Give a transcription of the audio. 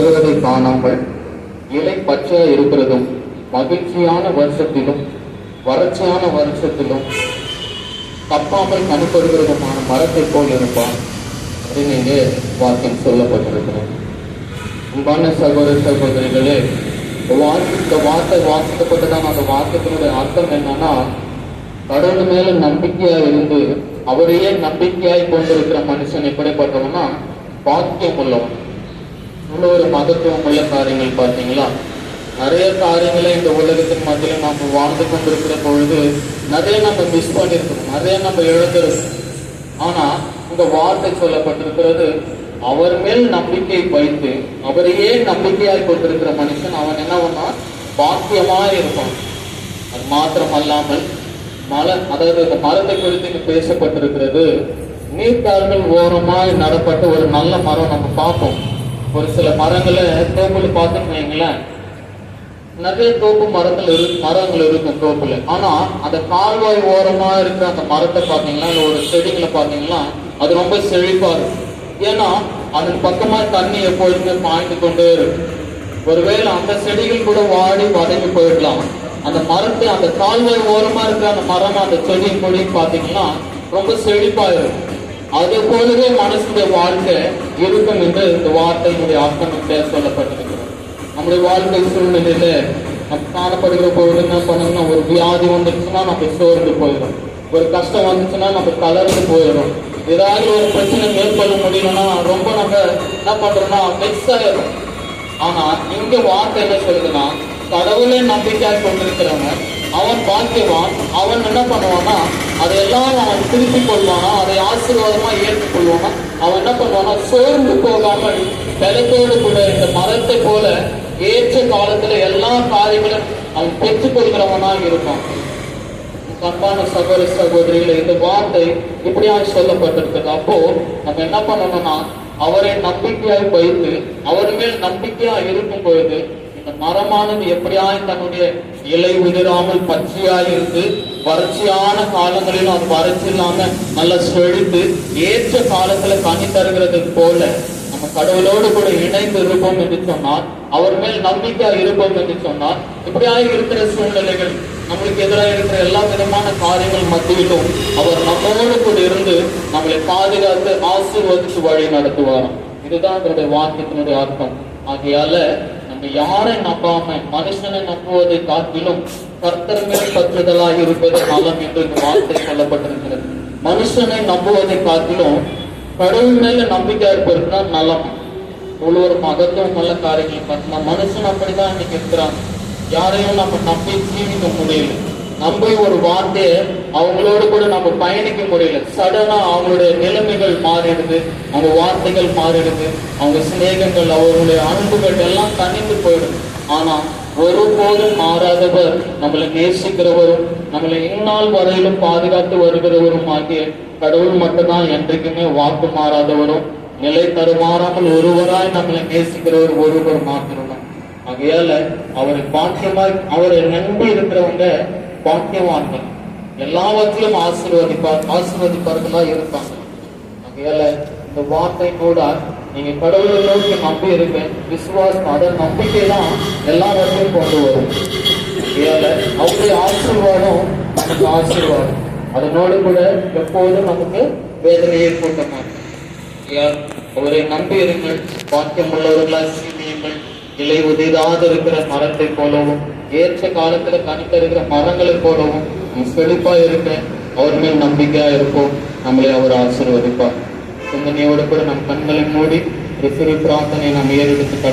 வருவதை காணாமல் இலை பச்சையா இருக்கிறதும் மகிழ்ச்சியான வருஷத்திலும் வறட்சியான வருஷத்திலும் தப்பாமல் கணிப்படுகிறதுமான மரத்தை போல் இருப்பான் அப்படின்னு இங்கே வாக்கியம் சொல்லப்பட்டிருக்கிறது. அன்பான சகோதர சகோதரிகளே இந்த வாக்கு இந்த வார்த்தை வாசிக்கப்பட்டதான அந்த வாக்கியத்தினுடைய அர்த்தம் என்னன்னா கடவுள் மேல நம்பிக்கையா இருந்து அவரையே நம்பிக்கையாய் கொண்டிருக்கிற மனுஷன் எப்படிப்பட்டவனா? பாக்கியம் உள்ளவன் இவ்வளோ ஒரு மகத்துவம் உள்ள காரியங்கள் பார்த்தீங்களா? நிறைய காரியங்களை இந்த உலகத்தின் மத்தியில் நம்ம வாழ்ந்து கொண்டிருக்கிற பொழுது நிறைய நம்ம மிஸ் பண்ணியிருக்கிறோம் நிறைய நம்ம இழந்திருக்கோம் ஆனால் இந்த வார்த்தை சொல்லப்பட்டிருக்கிறது அவர் மேல் நம்பிக்கை வைத்து அவரையே நம்பிக்கையாய் கொண்டிருக்கிற மனுஷன் அவன் என்ன பண்ணான் பாக்கியமாக இருப்பான். அது மாத்திரம் அல்லாமல் மலை அதாவது இந்த மரத்தை குறித்து இங்க பேசப்பட்டிருக்கிறது நீர்த்தாள்கள் ஓரமாய் நடப்பட்ட ஒரு நல்ல மரம் நம்ம பார்ப்போம். ஒரு சில மரங்களை தோப்புல பார்த்தோம்னு வைங்களேன் நிறைய தோப்பு மரங்கள் இரு மரங்கள் இருக்கும் தோப்புல. ஆனா அந்த கால்வாய் ஓரமா இருக்கிற அந்த மரத்தை பார்த்தீங்கன்னா இல்லை ஒரு செடிகளை பார்த்தீங்கன்னா அது ரொம்ப செழிப்பா இருக்கும். ஏன்னா அதன் பக்கமா தண்ணி எப்பொழுதுமே பாய்ந்து கொண்டே இருக்கும். ஒருவேளை அந்த செடிகள் கூட வாடி வதங்கி போயிடலாம். அந்த மரத்தை அந்த கால்வாய் ஓரமா இருக்கிற அந்த மரம் அந்த செடியும் கொடியும் பார்த்தீங்கன்னா ரொம்ப செழிப்பா இருக்கும். அது போலவே மனசுடைய வாழ்க்கை இருக்கும் என்று இந்த வார்த்தையினுடைய அர்த்தம் பேச சொல்லப்பட்டிருக்கிறது. நம்முடைய வாழ்க்கை சூழ்நிலையில நம்ம காணப்படுகிற போது என்ன பண்ணணும்னா ஒரு வியாதி வந்துருச்சுன்னா நம்ம சோர்ந்து போயிடும். ஒரு கஷ்டம் வந்துச்சுன்னா நம்ம தளர்ந்து போயிடும். ஏதாவது ஒரு பிரச்சனை மேற்கொள்ள முடியலன்னா ரொம்ப நம்ம என்ன பண்றோம்னா மிக்ஸ் ஆயிடும் ஆனா இங்க வார்த்தை என்ன சொல்லுதுன்னா கடவுளே நம்பிக்கையாக கொண்டிருக்கிறவன் அவன் பாக்கியவான் அவன் என்ன பண்ணுவான்னா அதையெல்லாம் அவன் திருப்பி கொள்வானா? அதை ஆசீர்வாதமா ஏற்றுக்கொள்வானா அவன் என்ன பண்ணுவானா சோர்ந்து போகாமல் பலத்தோடு கூட இந்த மரத்தை போல ஏற்ற காலத்துல எல்லா காரியங்களும் அவன் பெற்றுக்கொள்கிறவனா இருப்பான். அன்பான சகோதர சகோதரிகளை இந்த வார்த்தை இப்படியாக சொல்லப்பட்டிருக்கிறது. அப்போ நம்ம என்ன பண்ணணும்னா அவரை நம்பிக்கையாய் வைத்து அவர் மேல் நம்பிக்கையா இருக்கும் பொழுது இந்த மரமானது எப்படியாய் தன்னுடைய இலை உதிராமல் பச்சையா இருந்து வறட்சியான காலங்களிலும் அது வறட்சி இல்லாம நல்லா செழித்து ஏற்ற காலத்துல கனி தருகிறது போல நம்ம கடவுளோடு கூட இணைந்து இருப்போம் என்று சொன்னால் அவர் மேல் நம்பிக்கையா இருப்போம் என்று சொன்னால் இப்படியாக இருக்கிற சூழ்நிலைகள் நம்மளுக்கு எதிராக இருக்கிற எல்லா விதமான காரியங்கள் மத்தியிலும் அவர் நம்மோடு கூட இருந்து நம்மளை பாதுகாத்து ஆசீர்வதித்து வழி நடத்துவாராம். இதுதான் அதனுடைய வாக்கியத்தினுடைய அர்த்தம். ஆகையால நம்ம யாரை நம்பாம மனுஷனை நம்புவதை காட்டிலும் கர்த்தர் மேல் பற்றுதலாக இருப்பது நலம் என்று இந்த வார்த்தை சொல்லப்பட்டிருக்கிறது. மனுஷனை நம்புவதை காட்டிலும் கடவுள் மேல நம்பிக்கை தான் நலம். ஒவ்வொரு ஒரு மகத்துவம் உள்ள காரியங்கள் பார்த்தீங்கன்னா மனுஷன் அப்படிதான் இன்னைக்கு இருக்கிறாங்க யாரையும் நம்ம நம்பி ஜீவிக்க முடியல. நம்பி ஒரு வார்த்தையை அவங்களோட கூட நம்ம பயணிக்க முடியல சடனா அவங்களுடைய நிலைமைகள் மாறிடுது அவங்க வார்த்தைகள் மாறிடுது அவங்க சிநேகங்கள் அவர்களுடைய அன்புகள் எல்லாம் தனிந்து போயிடும் ஆனா ஒருபோதும் மாறாதவர் நம்மளை நேசிக்கிறவரும் நம்மளை இந்நாள் வரையிலும் பாதுகாத்து வருகிறவரும் ஆகிய கடவுள் மட்டும்தான் என்றைக்குமே வாக்கு மாறாதவரும் நிலை தருமாறாமல் ஒருவராய் நம்மளை நேசிக்கிறவர் ஒருவர் மாத்திரம் ஆகையால அவரை பாக்கியமாய் அவரை நம்பி இருக்கிறவங்க பாக்கியவான்கள். எல்லாவற்றிலும் ஆசீர்வதிப்பார் ஆசீர்வதிப்பார்களா இருப்பாங்க. ஆகையால இந்த வார்த்தை கூட நீங்க கடவுளை நோக்கி நம்பி இருக்க விசுவாசம் அதன் நம்பிக்கை தான் எல்லாவற்றையும் கொண்டு வரும். ஆகையால அவருடைய ஆசீர்வாதம் நமக்கு ஆசீர்வாதம். அதனோடு கூட எப்போதும் நமக்கு வேதனையை கூட்ட மாட்டோம். அவரை நம்பி இருங்கள். பாக்கியம் உள்ளவர்களால் சீமியுங்கள் இலை உதிராது இருக்கிற மரத்தை போலவும் ஏற்ற காலத்துல கணித்த இருக்கிற மரங்களை போலவும் செழிப்பா இருக்க அவர் மேல் நம்பிக்கையா இருப்போம். நம்மளை அவர் ஆசீர்வதிப்பார். சிந்தனையோடு கூட நம் கண்களை மூடி ஒரு சிறு பிரார்த்தனை நாம் ஏறெடுத்து